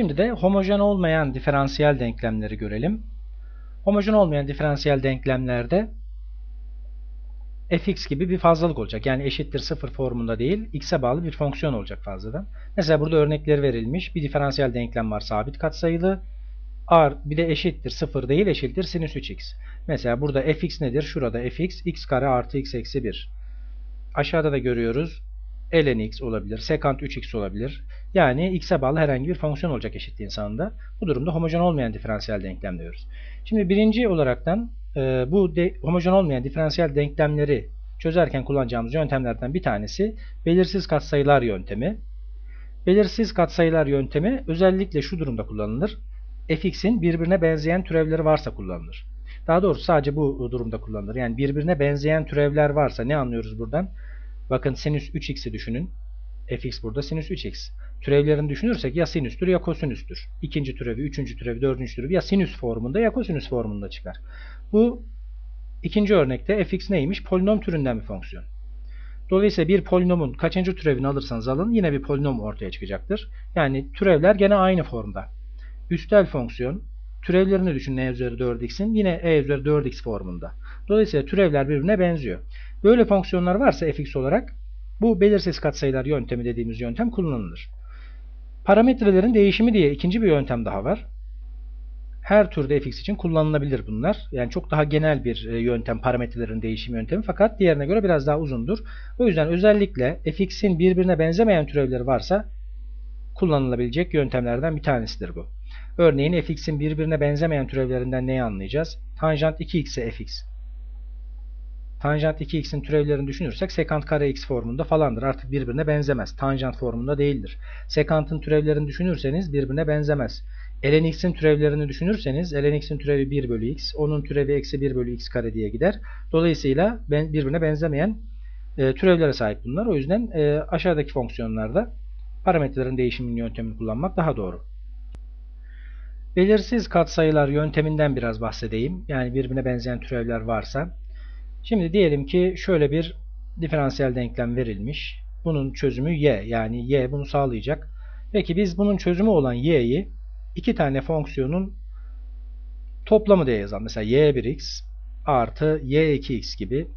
Şimdi de homojen olmayan diferansiyel denklemleri görelim. Homojen olmayan diferansiyel denklemlerde fx gibi bir fazlalık olacak. Yani eşittir sıfır formunda değil, x'e bağlı bir fonksiyon olacak fazladan. Mesela burada örnekleri verilmiş. Bir diferansiyel denklem var sabit katsayılı. R bir de eşittir sıfır değil eşittir sinüs 3x. Mesela burada fx nedir? Şurada fx x kare artı x eksi 1. Aşağıda da görüyoruz. Ln x olabilir. Sekant 3x olabilir. Yani x'e bağlı herhangi bir fonksiyon olacak eşitliğin sonunda. Bu durumda homojen olmayan diferansiyel denklem diyoruz. Şimdi birinci olaraktan e, bu homojen olmayan diferansiyel denklemleri çözerken kullanacağımız yöntemlerden bir tanesi belirsiz katsayılar yöntemi. Belirsiz katsayılar yöntemi özellikle şu durumda kullanılır. fx'in birbirine benzeyen türevleri varsa kullanılır. Daha doğrusu sadece bu durumda kullanılır. Yani birbirine benzeyen türevler varsa ne anlıyoruz buradan? Bakın sinüs 3x'i düşünün. fx burada sinüs 3x. Türevlerini düşünürsek ya sinüstür ya kosinüstür. İkinci türevi, üçüncü türevi, dördüncü türevi ya sinüs formunda ya kosinüs formunda çıkar. Bu ikinci örnekte fx neymiş? Polinom türünden bir fonksiyon. Dolayısıyla bir polinomun kaçıncı türevini alırsanız alın yine bir polinom ortaya çıkacaktır. Yani türevler gene aynı formda. Üstel fonksiyon türevlerini düşün e üzeri 4x'in yine e üzeri 4x formunda. Dolayısıyla türevler birbirine benziyor. Böyle fonksiyonlar varsa fx olarak bu belirsiz katsayılar yöntemi dediğimiz yöntem kullanılır. Parametrelerin değişimi diye ikinci bir yöntem daha var. Her türde fx için kullanılabilir bunlar. Yani çok daha genel bir e, yöntem parametrelerin değişim yöntemi fakat diğerine göre biraz daha uzundur. O yüzden özellikle fx'in birbirine benzemeyen türevleri varsa kullanılabilecek yöntemlerden bir tanesidir bu. Örneğin fx'in birbirine benzemeyen türevlerinden neyi anlayacağız? Tanjant 2x'e fx. Tanjant 2x'in türevlerini düşünürsek sekant kare x formunda falandır. Artık birbirine benzemez. Tanjant formunda değildir. Sekantın türevlerini düşünürseniz birbirine benzemez. ln x'in türevlerini düşünürseniz ln x'in türevi 1 bölü x, onun türevi eksi 1 bölü x kare diye gider. Dolayısıyla birbirine benzemeyen e, türevlere sahip bunlar. O yüzden e, aşağıdaki fonksiyonlarda parametrelerin değişiminin yöntemini kullanmak daha doğru. Belirsiz katsayılar yönteminden biraz bahsedeyim. Yani birbirine benzeyen türevler varsa. Şimdi diyelim ki şöyle bir diferansiyel denklem verilmiş. Bunun çözümü y. Yani y bunu sağlayacak. Peki biz bunun çözümü olan y'yi iki tane fonksiyonun toplamı diye yazalım. Mesela y1x artı y2x gibi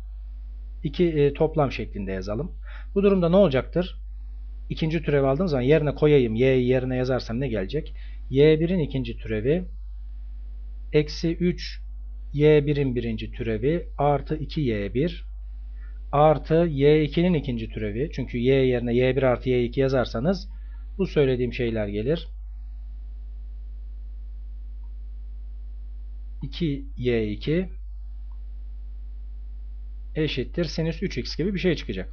iki e, toplam şeklinde yazalım. Bu durumda ne olacaktır? İkinci türevi aldığım zaman yerine koyayım. y'yi yerine yazarsam ne gelecek? Y1'in ikinci türevi eksi 3 y1'in birinci türevi artı 2y1 artı y2'nin ikinci türevi. Çünkü y yerine y1 artı y2 yazarsanız bu söylediğim şeyler gelir. 2y2 eşittir sinüs 3x gibi bir şey çıkacak.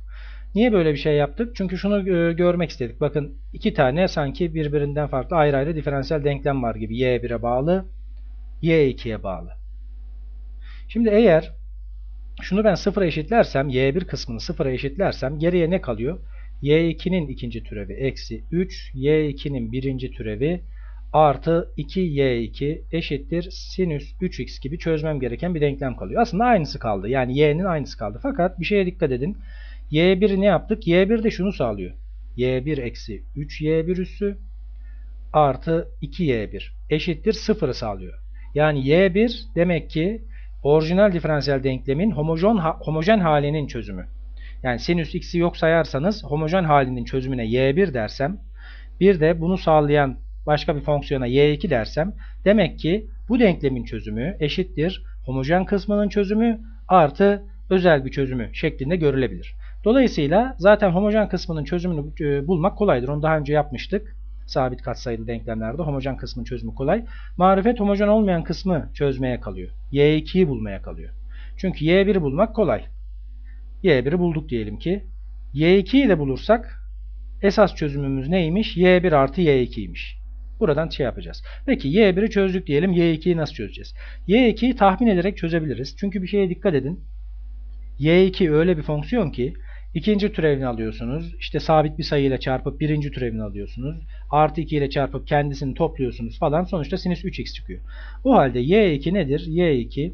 Niye böyle bir şey yaptık? Çünkü şunu e, görmek istedik. Bakın iki tane sanki birbirinden farklı ayrı ayrı diferansiyel denklem var gibi. y1'e bağlı, y2'ye bağlı. Şimdi eğer şunu ben sıfıra eşitlersem, y1 kısmını sıfıra eşitlersem geriye ne kalıyor? y2'nin ikinci türevi eksi 3, y2'nin birinci türevi artı 2y2 eşittir sinüs 3x gibi çözmem gereken bir denklem kalıyor. Aslında aynısı kaldı. Yani y'nin aynısı kaldı. Fakat bir şeye dikkat edin. Y1'i ne yaptık? y1 de şunu sağlıyor. y1 eksi 3y1 üssü artı 2y1 eşittir 0'ı sağlıyor. Yani y1 demek ki orijinal diferansiyel denklemin homojen, homojen halinin çözümü. Yani sinüs x'i yok sayarsanız homojen halinin çözümüne y1 dersem bir de bunu sağlayan başka bir fonksiyona y2 dersem demek ki bu denklemin çözümü eşittir homojen kısmının çözümü artı özel bir çözümü şeklinde görülebilir. Dolayısıyla zaten homojen kısmının çözümünü e, bulmak kolaydır. Onu daha önce yapmıştık. Sabit katsayılı denklemlerde homojen kısmın çözümü kolay. Marifet homojen olmayan kısmı çözmeye kalıyor. y2'yi bulmaya kalıyor. Çünkü y1'i bulmak kolay. y1'i bulduk diyelim ki. y2'yi de bulursak esas çözümümüz neymiş? y1 artı y2'ymiş. Buradan şey yapacağız. Peki y1'i çözdük diyelim. y2'yi nasıl çözeceğiz? y2'yi tahmin ederek çözebiliriz. Çünkü bir şeye dikkat edin. y2 öyle bir fonksiyon ki ikinci türevini alıyorsunuz. İşte sabit bir sayı ile çarpıp birinci türevini alıyorsunuz. Artı 2 ile çarpıp kendisini topluyorsunuz falan. Sonuçta sinüs 3x çıkıyor. O halde y2 nedir? y2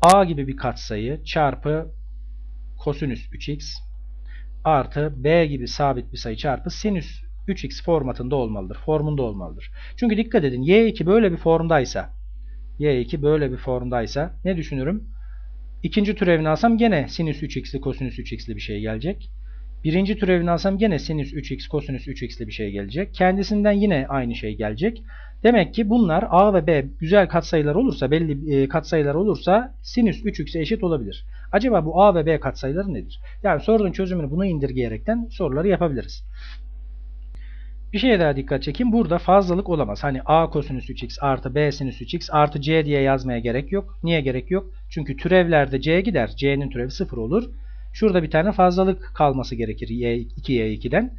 a gibi bir katsayı çarpı kosinüs 3x artı b gibi sabit bir sayı çarpı sinüs 3x formatında olmalıdır. Formunda olmalıdır. Çünkü dikkat edin y2 böyle bir formdaysa y2 böyle bir formdaysa ne düşünürüm? İkinci türevini alsam gene sinüs 3x'li kosinüs 3x'li bir şey gelecek. Birinci türevini alsam gene sinüs 3x kosinüs 3x'li bir şey gelecek. Kendisinden yine aynı şey gelecek. Demek ki bunlar a ve b güzel katsayılar olursa, belli e, katsayılar olursa sinüs 3x'e eşit olabilir. Acaba bu a ve b katsayıları nedir? Yani sorunun çözümünü buna indirgeyerekten soruları yapabiliriz. Bir şeye daha dikkat çekeyim. Burada fazlalık olamaz. Hani a kosinüs 3x artı b sinüs 3x artı c diye yazmaya gerek yok. Niye gerek yok? Çünkü türevlerde c gider. c'nin türevi 0 olur. Şurada bir tane fazlalık kalması gerekir y2y2'den.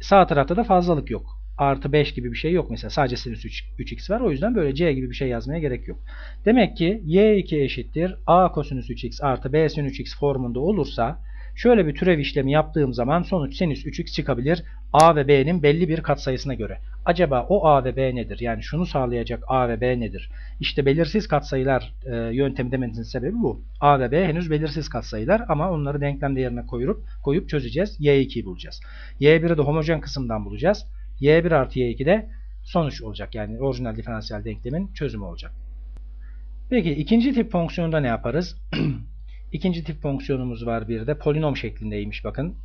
Sağ tarafta da fazlalık yok. Artı 5 gibi bir şey yok mesela. Sadece sinüs 3, 3x var. O yüzden böyle c gibi bir şey yazmaya gerek yok. Demek ki y2 eşittir a kosinüs 3x artı b sinüs 3x formunda olursa Şöyle bir türev işlemi yaptığım zaman sonuç sinüs 3x çıkabilir. A ve B'nin belli bir katsayısına göre. Acaba o A ve B nedir? Yani şunu sağlayacak A ve B nedir? İşte belirsiz katsayılar e, yöntemi demenizin sebebi bu. A ve B henüz belirsiz katsayılar ama onları denklem değerine koyup, koyup çözeceğiz. Y2'yi bulacağız. Y1'i de homojen kısımdan bulacağız. Y1 artı Y2 de sonuç olacak. Yani orijinal diferansiyel denklemin çözümü olacak. Peki ikinci tip fonksiyonda ne yaparız? İkinci tip fonksiyonumuz var bir de. Polinom şeklindeymiş bakın.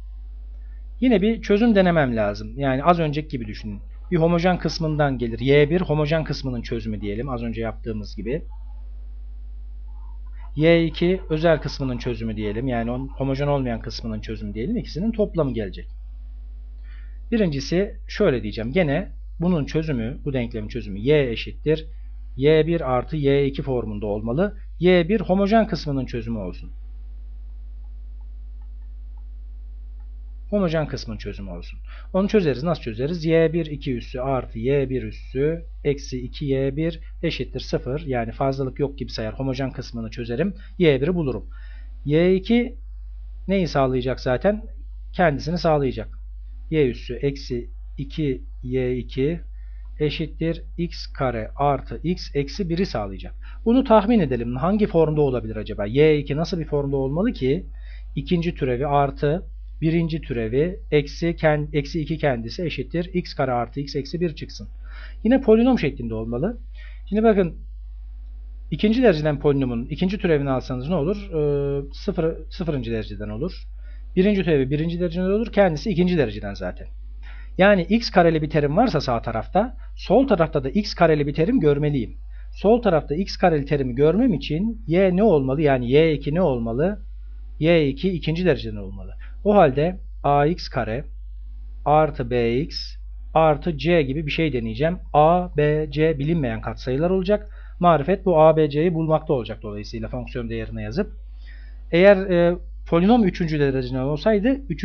Yine bir çözüm denemem lazım. Yani az önceki gibi düşünün. Bir homojen kısmından gelir. Y1 homojen kısmının çözümü diyelim. Az önce yaptığımız gibi. Y2 özel kısmının çözümü diyelim. Yani homojen olmayan kısmının çözümü diyelim. İkisinin toplamı gelecek. Birincisi şöyle diyeceğim. Gene bunun çözümü, bu denklemin çözümü y eşittir y1 artı y2 formunda olmalı. Y1 homojen kısmının çözümü olsun. Homojen kısmın çözümü olsun. Onu çözeriz. Nasıl çözeriz? y1 2 üssü artı y1 üssü eksi 2y1 eşittir 0. Yani fazlalık yok gibi sayar. Homojen kısmını çözerim. y1'i bulurum. y2 neyi sağlayacak zaten? Kendisini sağlayacak. y üssü eksi 2y2 eşittir x kare artı x eksi 1'i sağlayacak. Bunu tahmin edelim. Hangi formda olabilir acaba? y2 nasıl bir formda olmalı ki? ikinci türevi artı birinci türevi eksi, eksi 2 kendisi eşittir x kare artı x eksi 1 çıksın. Yine polinom şeklinde olmalı. Şimdi bakın ikinci dereceden polinomun ikinci türevini alsanız ne olur? Ee, sıfır, sıfırıncı dereceden olur. Birinci türevi birinci dereceden olur. Kendisi ikinci dereceden zaten. Yani x kareli bir terim varsa sağ tarafta, sol tarafta da x kareli bir terim görmeliyim. Sol tarafta x kareli terimi görmem için y ne olmalı? Yani y2 ne olmalı? y2 ikinci dereceden olmalı. O halde ax kare artı bx artı c gibi bir şey deneyeceğim. a, b, c bilinmeyen katsayılar olacak. Marifet bu a, b, c'yi bulmakta olacak dolayısıyla fonksiyon değerine yazıp. Eğer e, polinom 3. dereceden olsaydı 3.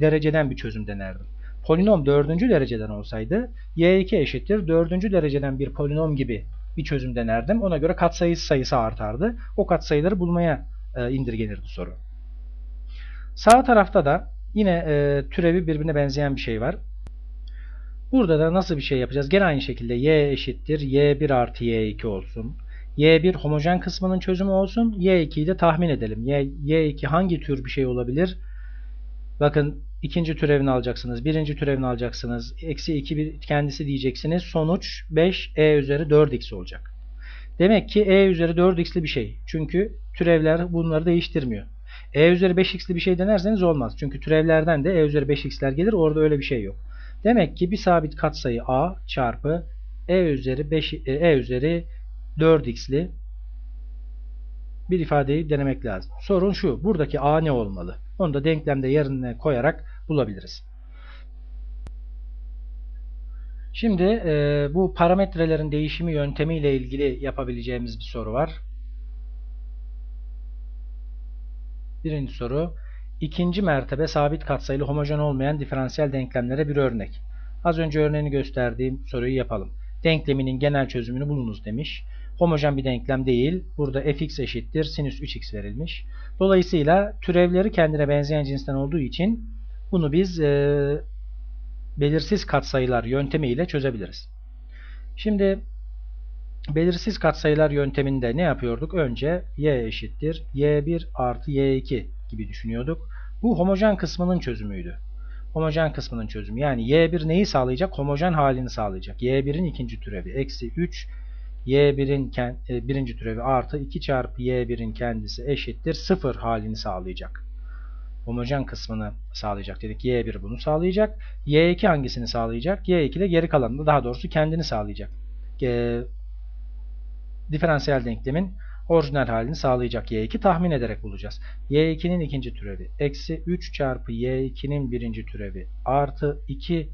dereceden bir çözüm denerdim polinom dördüncü dereceden olsaydı y2 eşittir dördüncü dereceden bir polinom gibi bir çözüm denerdim. Ona göre katsayı sayısı artardı. O katsayıları bulmaya e, indirgenirdi soru. Sağ tarafta da yine e, türevi birbirine benzeyen bir şey var. Burada da nasıl bir şey yapacağız? Gene aynı şekilde y eşittir y1 artı y2 olsun. y1 homojen kısmının çözümü olsun. y2'yi de tahmin edelim. Y, y2 hangi tür bir şey olabilir? Bakın ikinci türevini alacaksınız. Birinci türevini alacaksınız. Eksi 2 kendisi diyeceksiniz. Sonuç 5 e üzeri 4x olacak. Demek ki e üzeri 4x'li bir şey. Çünkü türevler bunları değiştirmiyor. e üzeri 5x'li bir şey denerseniz olmaz. Çünkü türevlerden de e üzeri 5x'ler gelir. Orada öyle bir şey yok. Demek ki bir sabit katsayı a çarpı e üzeri 5 e, e üzeri 4x'li bir ifadeyi denemek lazım. Sorun şu. Buradaki a ne olmalı? Onu da denklemde yerine koyarak bulabiliriz. Şimdi e, bu parametrelerin değişimi yöntemiyle ilgili yapabileceğimiz bir soru var. Birinci soru. İkinci mertebe sabit katsayılı homojen olmayan diferansiyel denklemlere bir örnek. Az önce örneğini gösterdiğim soruyu yapalım. Denkleminin genel çözümünü bulunuz demiş homojen bir denklem değil. Burada fx eşittir sinüs 3x verilmiş. Dolayısıyla türevleri kendine benzeyen cinsten olduğu için bunu biz e, belirsiz katsayılar yöntemiyle çözebiliriz. Şimdi belirsiz katsayılar yönteminde ne yapıyorduk? Önce y eşittir y1 artı y2 gibi düşünüyorduk. Bu homojen kısmının çözümüydü. homojen kısmının çözümü. Yani y1 neyi sağlayacak? Homojen halini sağlayacak. y1'in ikinci türevi eksi 3 y1'in e, birinci türevi artı 2 çarpı y1'in kendisi eşittir 0 halini sağlayacak. Homojen kısmını sağlayacak dedik. y1 bunu sağlayacak. y2 hangisini sağlayacak? y2 de geri kalanını daha doğrusu kendini sağlayacak. E, diferansiyel denklemin orijinal halini sağlayacak y2 tahmin ederek bulacağız. y2'nin ikinci türevi eksi 3 çarpı y2'nin birinci türevi artı 2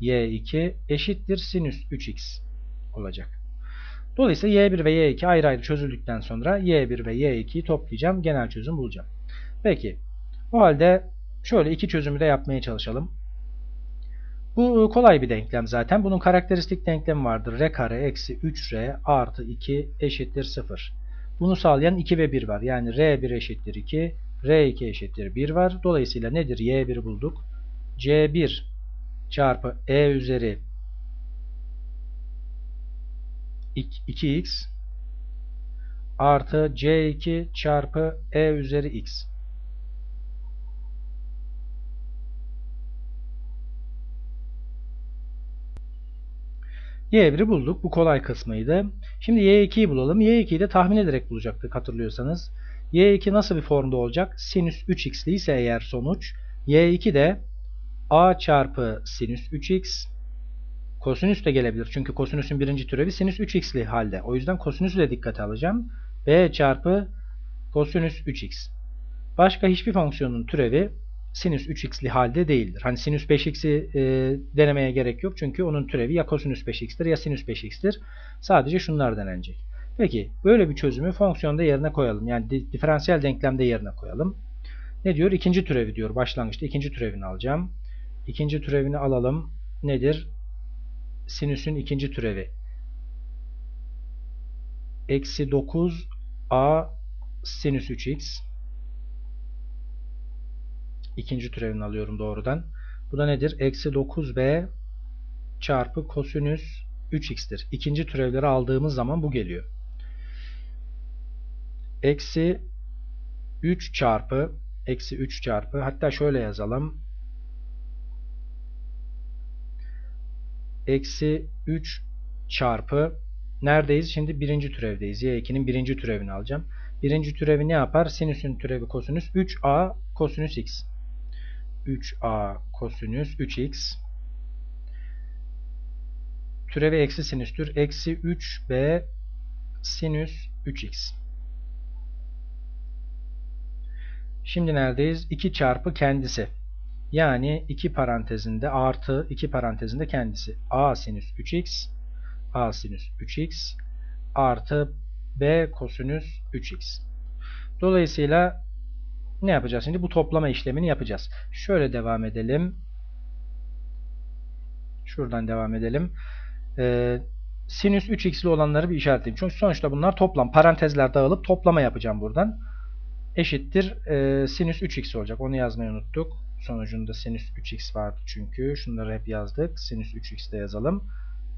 y2 eşittir sinüs 3x olacak. Dolayısıyla y1 ve y2 ayrı ayrı çözüldükten sonra y1 ve y2'yi toplayacağım. Genel çözüm bulacağım. Peki. O halde şöyle iki çözümü de yapmaya çalışalım. Bu kolay bir denklem zaten. Bunun karakteristik denklemi vardır. r kare eksi 3r artı 2 eşittir 0. Bunu sağlayan 2 ve 1 var. Yani r1 eşittir 2, r2 eşittir 1 var. Dolayısıyla nedir? y1 bulduk. c1 çarpı e üzeri 2x artı c2 çarpı e üzeri x. Y1'i bulduk. Bu kolay kısmıydı. Şimdi Y2'yi bulalım. Y2'yi de tahmin ederek bulacaktık hatırlıyorsanız. Y2 nasıl bir formda olacak? Sinüs 3x'li ise eğer sonuç. Y2 de a çarpı sinüs 3x Kosinüs de gelebilir. Çünkü kosinüsün birinci türevi sinüs 3x'li halde. O yüzden kosinüsü de dikkate alacağım. b çarpı kosinüs 3x. Başka hiçbir fonksiyonun türevi sinüs 3x'li halde değildir. Hani sinüs 5x'i e, denemeye gerek yok. Çünkü onun türevi ya kosinüs 5x'tir ya sinüs 5x'tir. Sadece şunlar denenecek. Peki böyle bir çözümü fonksiyonda yerine koyalım. Yani diferansiyel denklemde yerine koyalım. Ne diyor? İkinci türevi diyor. Başlangıçta ikinci türevini alacağım. İkinci türevini alalım. Nedir? Sinüsün ikinci türevi. Eksi 9 a sinüs 3x. İkinci türevini alıyorum doğrudan. Bu da nedir? Eksi 9b çarpı kosinüs 3x'tir. İkinci türevleri aldığımız zaman bu geliyor. Eksi 3 çarpı eksi 3 çarpı hatta şöyle yazalım. Eksi 3 çarpı neredeyiz? Şimdi birinci türevdeyiz. Y2'nin birinci türevini alacağım. Birinci türevi ne yapar? Sinüsün türevi kosinüs 3a kosinüs x. 3a kosinüs 3x türevi eksi sinüstür. Eksi 3b sinüs 3x. Şimdi neredeyiz? 2 çarpı kendisi. Yani 2 parantezinde artı 2 parantezinde kendisi. A sinüs 3x A sinüs 3x artı B kosinüs 3x. Dolayısıyla ne yapacağız şimdi? Bu toplama işlemini yapacağız. Şöyle devam edelim. Şuradan devam edelim. Ee, sinüs 3x'li olanları bir işaretleyeyim. Çünkü sonuçta bunlar toplam. Parantezler dağılıp toplama yapacağım buradan. Eşittir e, sinüs 3x olacak. Onu yazmayı unuttuk. Sonucunda sinüs 3x vardı çünkü. Şunları hep yazdık. Sinüs 3x de yazalım.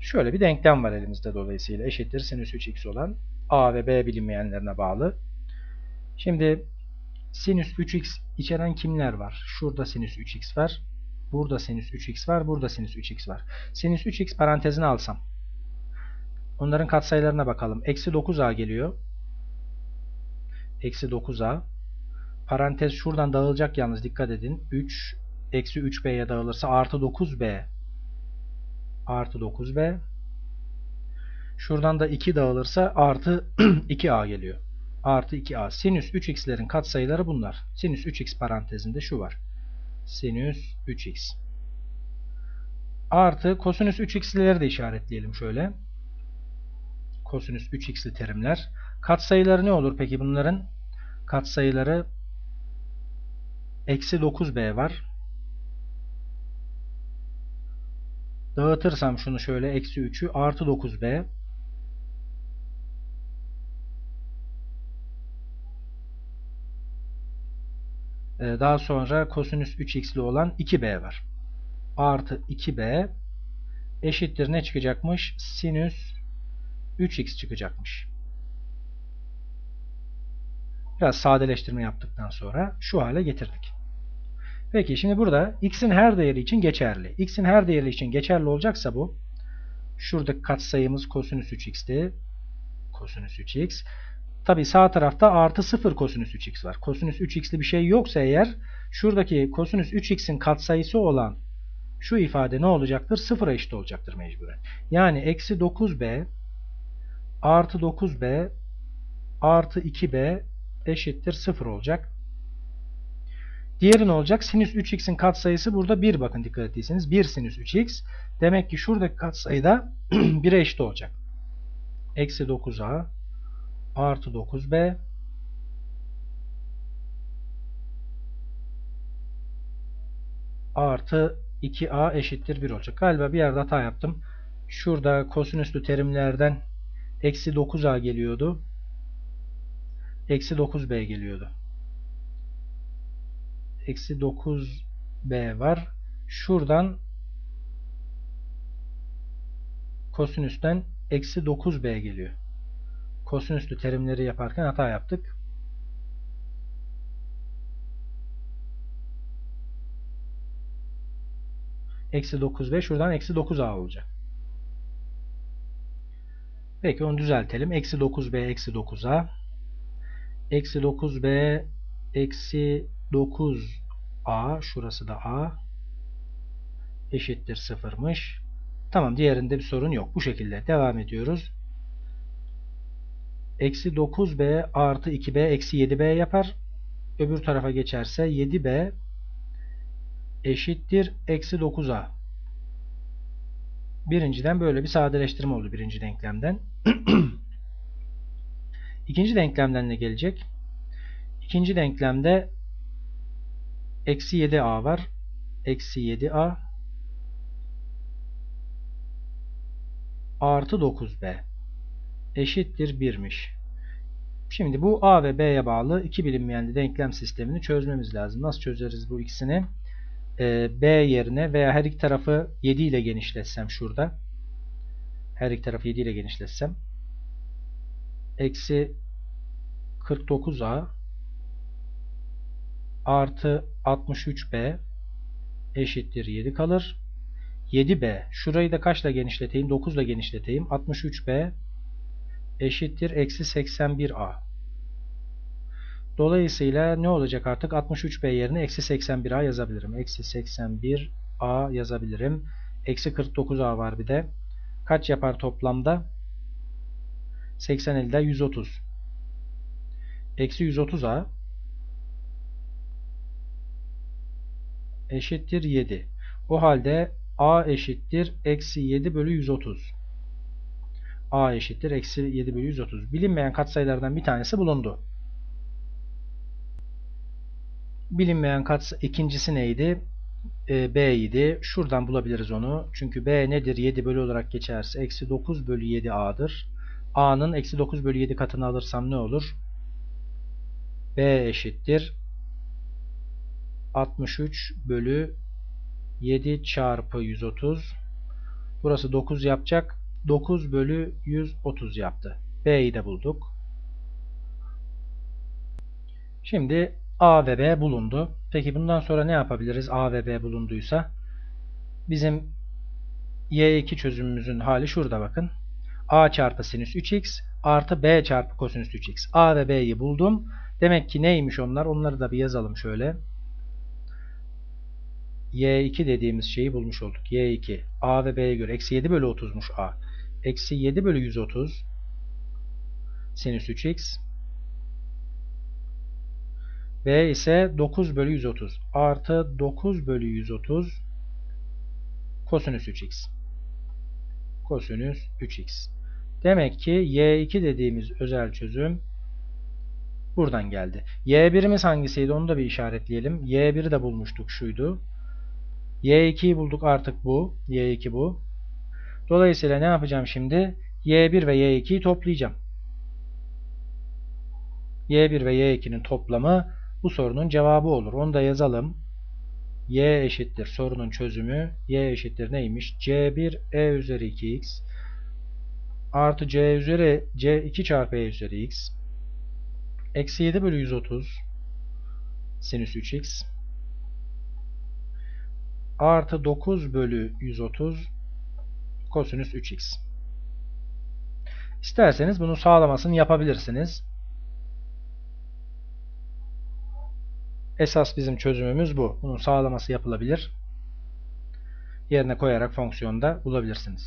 Şöyle bir denklem var elimizde dolayısıyla. Eşittir sinüs 3x olan a ve b bilinmeyenlerine bağlı. Şimdi sinüs 3x içeren kimler var? Şurada sinüs 3x var. Burada sinüs 3x var. Burada sinüs 3x var. Sinüs 3x parantezine alsam. Onların katsayılarına bakalım. Eksi 9a geliyor. Eksi 9a. Parantez şuradan dağılacak yalnız dikkat edin. 3 eksi 3b'ye dağılırsa artı 9b artı 9b şuradan da 2 dağılırsa artı 2a geliyor. Artı 2a. Sinüs 3x'lerin katsayıları bunlar. Sinüs 3x parantezinde şu var. Sinüs 3x. Artı kosinüs 3x'lileri de işaretleyelim şöyle. Kosinüs 3x'li terimler. Katsayıları ne olur peki bunların? Katsayıları Eksi 9b var. Dağıtırsam şunu şöyle eksi 3'ü artı 9b. Ee, daha sonra kosinüs 3x'li olan 2b var. Artı 2b eşittir ne çıkacakmış? Sinüs 3x çıkacakmış. Biraz sadeleştirme yaptıktan sonra şu hale getirdik. Peki şimdi burada x'in her değeri için geçerli. x'in her değeri için geçerli olacaksa bu şuradaki katsayımız kosinüs 3x'ti. Kosinüs 3x. Tabi sağ tarafta artı 0 kosinüs 3x var. Kosinüs 3x'li bir şey yoksa eğer şuradaki kosinüs 3x'in katsayısı olan şu ifade ne olacaktır? 0'a eşit olacaktır mecburen. Yani eksi 9b artı 9b artı 2b eşittir 0 olacak. Diğeri ne olacak? Sinüs 3x'in katsayısı burada 1 bakın dikkat ettiyseniz. 1 sinüs 3x. Demek ki şuradaki katsayı da 1'e eşit olacak. Eksi 9a artı 9b artı 2a eşittir 1 olacak. Galiba bir yerde hata yaptım. Şurada kosinüslü terimlerden eksi 9a geliyordu. Eksi 9b geliyordu. Eksi 9b var. Şuradan kosinüsten eksi 9b geliyor. Kosinüslü terimleri yaparken hata yaptık. Eksi 9b şuradan eksi 9a olacak. Peki onu düzeltelim. Eksi 9b eksi 9a. Eksi 9b eksi 9a şurası da a eşittir sıfırmış. Tamam diğerinde bir sorun yok. Bu şekilde devam ediyoruz. Eksi 9b artı 2b eksi 7b yapar. Öbür tarafa geçerse 7b eşittir eksi 9a. Birinciden böyle bir sadeleştirme oldu birinci denklemden. İkinci denklemden ne gelecek? İkinci denklemde eksi 7a var. Eksi 7a artı 9b eşittir 1'miş. Şimdi bu a ve b'ye bağlı iki bilinmeyenli denklem sistemini çözmemiz lazım. Nasıl çözeriz bu ikisini? Ee, b yerine veya her iki tarafı 7 ile genişletsem şurada. Her iki tarafı 7 ile genişletsem. Eksi 49a artı 63b eşittir 7 kalır. 7b. Şurayı da kaçla genişleteyim? 9 ile genişleteyim. 63b eşittir eksi 81a. Dolayısıyla ne olacak artık? 63b yerine eksi 81a yazabilirim. Eksi 81a yazabilirim. Eksi 49a var bir de. Kaç yapar toplamda? 80 elde 130. Eksi 130a eşittir 7. O halde a eşittir eksi 7 bölü 130. a eşittir eksi 7 bölü 130. Bilinmeyen katsayılardan bir tanesi bulundu. Bilinmeyen katsayı ikincisi neydi? E, b idi. Şuradan bulabiliriz onu. Çünkü b nedir? 7 bölü olarak geçerse eksi 9 bölü 7 a'dır. a'nın eksi 9 bölü 7 katını alırsam ne olur? b eşittir 63 bölü 7 çarpı 130. Burası 9 yapacak. 9 bölü 130 yaptı. B'yi de bulduk. Şimdi A ve B bulundu. Peki bundan sonra ne yapabiliriz? A ve B bulunduysa. Bizim Y2 çözümümüzün hali şurada bakın. A çarpı sinüs 3x artı B çarpı kosinüs 3x. A ve B'yi buldum. Demek ki neymiş onlar? Onları da bir yazalım şöyle y2 dediğimiz şeyi bulmuş olduk. y2 a ve b'ye göre eksi 7 bölü 30'muş a. Eksi 7 bölü 130 sinüs 3x b ise 9 bölü 130 artı 9 bölü 130 kosinüs 3x kosinüs 3x demek ki y2 dediğimiz özel çözüm buradan geldi. y1'imiz hangisiydi onu da bir işaretleyelim. y1'i de bulmuştuk şuydu. Y2'yi bulduk artık bu. Y2 bu. Dolayısıyla ne yapacağım şimdi? Y1 ve Y2'yi toplayacağım. Y1 ve Y2'nin toplamı bu sorunun cevabı olur. Onu da yazalım. Y eşittir sorunun çözümü. Y eşittir neymiş? C1 E üzeri 2x artı C üzeri C2 çarpı E üzeri x eksi 7 bölü 130 sinüs 3x artı 9 bölü 130 kosinüs 3x. İsterseniz bunun sağlamasını yapabilirsiniz. Esas bizim çözümümüz bu. Bunun sağlaması yapılabilir. Yerine koyarak fonksiyonda bulabilirsiniz.